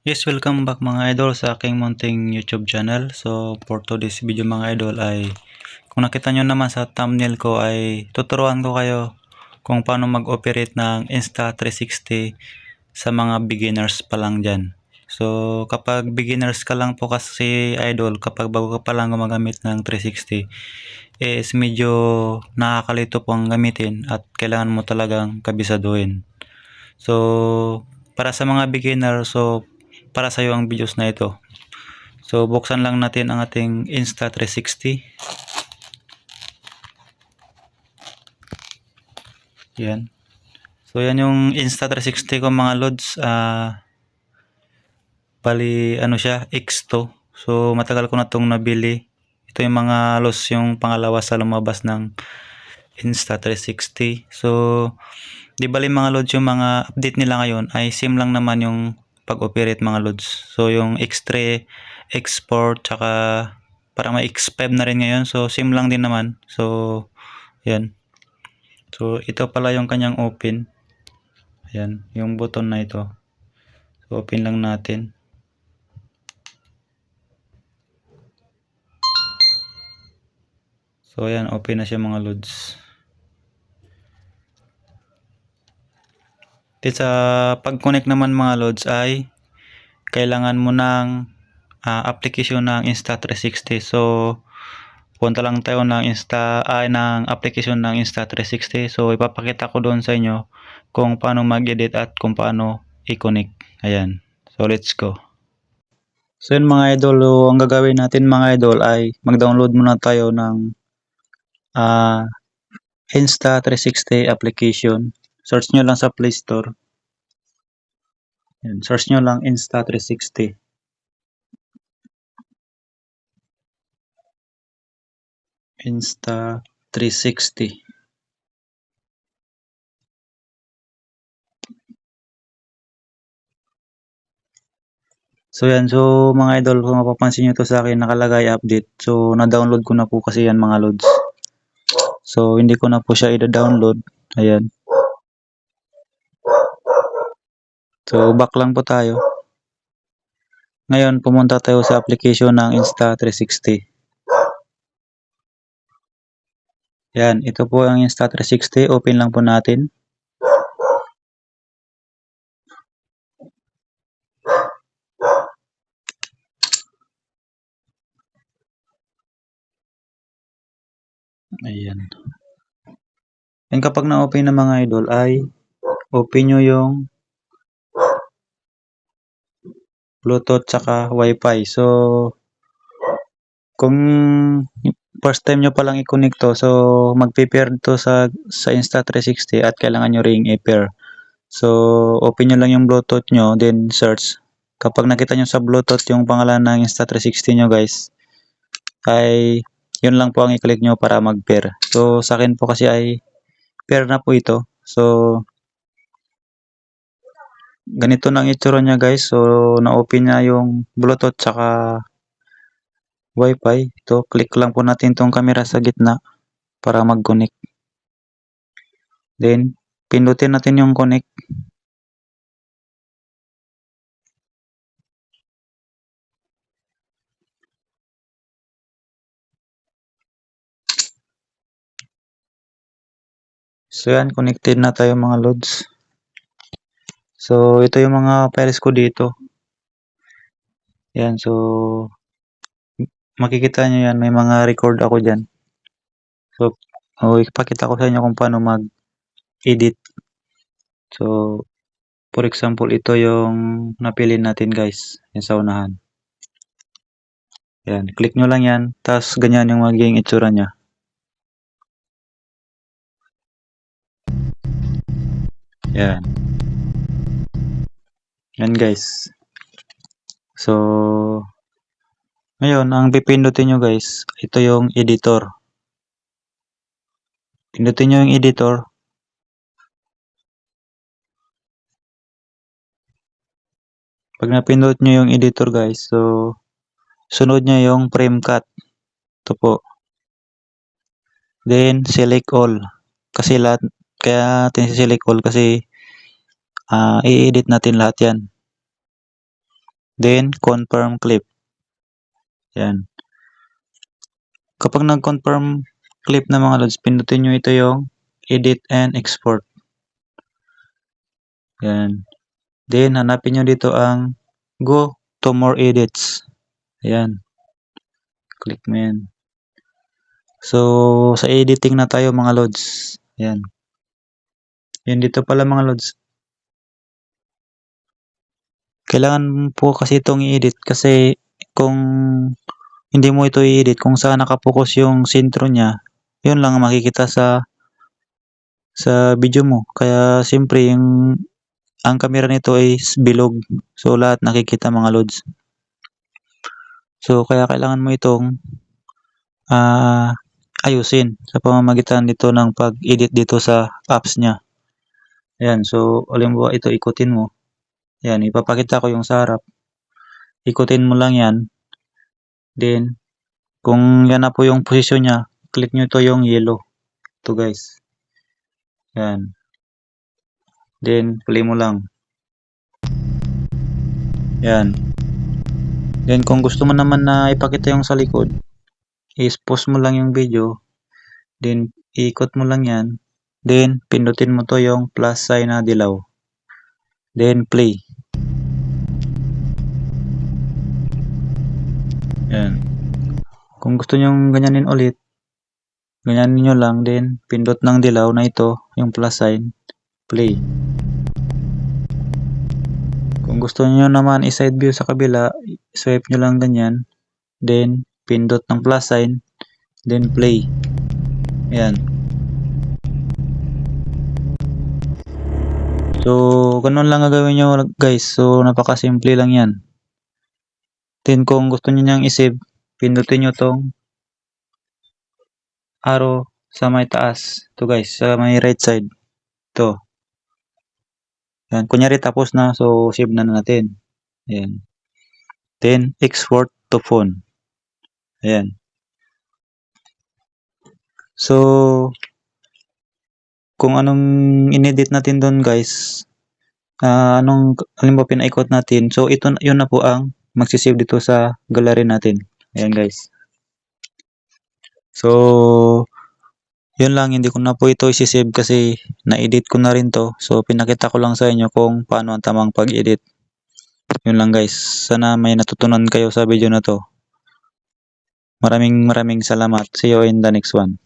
Yes, welcome back mga idol sa aking munting YouTube channel. So, for today's video mga idol ay kung nakita nyo naman sa thumbnail ko ay tuturuan ko kayo kung paano mag-operate ng Insta360 sa mga beginners pa lang dyan. So, kapag beginners ka lang po kasi idol, kapag bago ka pa lang gumagamit ng 360 is medyo nakakalito po ang gamitin at kailangan mo talagang kabisaduhin. So, para sa mga beginner, so para sa iyo ang videos na ito. So, buksan lang natin ang ating Insta360. Yan. So, yan yung Insta360 ko mga lods. Ah, bali, ano siya, X2. So, matagal ko na itong nabili. Ito yung mga loss yung pangalawa sa lumabas ng Insta360. So, di bali mga lods yung mga update nila ngayon ay same lang naman yung pag-operate mga lods. So yung X3, export, tsaka para may X5 na rin ngayon. So same lang din naman. So yan. So ito pala yung kanyang open. Ayan, yung button na ito. So open lang natin. So ayan, open na siya mga lods. Then sa pag-connect naman mga lods ay kailangan mo ng uh, application ng Insta360. So punta lang tayo ng Insta ay ng application ng Insta360. So ipapakita ko doon sa inyo kung paano mag-edit at kung paano i-connect. Ayan. So let's go. So yun mga idol, ang gagawin natin mga idol ay mag-download muna tayo ng uh, Insta360 application. Search nyo lang sa Play Store. Yan, search nyo lang Insta360. Insta360. So yan, so mga idol, kung mapapansin nyo to sa akin, nakalagay update. So na-download ko na po kasi yan mga loads. So hindi ko na po siya i-download. Ayan. So back lang po tayo. Ngayon, pumunta tayo sa application ng Insta360. Yan, ito po ang Insta360. Open lang po natin. Ayan. And kapag na-open na mga idol ay open nyo yung Bluetooth tsaka Wi-Fi. So, kung first time nyo palang i-connect to, so mag-pair to sa, sa Insta360 at kailangan nyo ring i-pair. So, open nyo lang yung Bluetooth nyo, then search. Kapag nakita nyo sa Bluetooth yung pangalan ng Insta360 nyo guys, ay yun lang po ang i-click nyo para mag-pair. So, sa akin po kasi ay pair na po ito. So, ganito nang itsura niya guys. So, na-open niya yung Bluetooth tsaka Wi-Fi. Ito, click lang po natin tong camera sa gitna para mag-connect. Then, pindutin natin yung connect. So yan, connected na tayo mga loads. So ito yung mga files ko dito. Yan, so makikita nyo yan, may mga record ako dyan. So, oh, ipakita ko sa inyo kung paano mag-edit. So, for example, ito yung napili natin guys, yan sa unahan. Yan, click nyo lang yan, tapos ganyan yung magiging itsura niya. Yan. Yan guys. So, ngayon, ang pipindutin nyo guys, ito yung editor. Pindutin nyo yung editor. Pag napindot nyo yung editor guys, so, sunod nyo yung frame cut. Ito po. Then, select all. Kasi lahat, kaya natin select all kasi uh, i-edit natin lahat yan. then confirm clip. Yan. Kapag nag-confirm clip na mga lods, pindutin nyo ito yung edit and export. Yan. Then, hanapin nyo dito ang go to more edits. Ayan. Click mo yan. So, sa editing na tayo mga lods. Ayan. Yan dito pala mga lods. Kailangan po kasi itong i-edit kasi kung hindi mo ito i-edit, kung saan nakapokus yung sintro niya, yun lang ang makikita sa sa video mo. Kaya siyempre yung ang camera nito is bilog. So lahat nakikita mga loads. So kaya kailangan mo itong ah ayusin sa pamamagitan dito ng pag-edit dito sa apps niya. Ayan, so halimbawa ito ikutin mo. Ayan, ipapakita ko yung sa harap. Ikutin mo lang yan. Then, kung yan na po yung posisyon niya, click nyo ito yung yellow. Ito guys. Ayan. Then, play mo lang. Ayan. Then, kung gusto mo naman na ipakita yung sa likod, is pause mo lang yung video. Then, ikot mo lang yan. Then, pindutin mo to yung plus sign na dilaw. Then, play. Yan. Kung gusto nyo ganyanin ulit, ganyanin nyo lang. Then, pindot ng dilaw na ito, yung plus sign. Play. Kung gusto nyo naman i-side view sa kabila, swipe nyo lang ganyan. Then, pindot ng plus sign. Then, play. Ayan. So, ganun lang gagawin nyo guys. So, napakasimple lang yan. Then, kung gusto nyo niyang isave, pindutin nyo tong arrow sa may taas. Ito guys, sa may right side. Ito. Yan. Kunyari tapos na, so save na natin. Ayan. Then, export to phone. Ayan. So, kung anong inedit natin doon guys, ah, anong halimbawa pinaikot natin, so ito yun na po ang magsisave dito sa gallery natin. Ayan guys. So, yun lang, hindi ko na po ito isisave kasi na-edit ko na rin to. So, pinakita ko lang sa inyo kung paano ang tamang pag-edit. Yun lang guys. Sana may natutunan kayo sa video na to. Maraming maraming salamat. See you in the next one.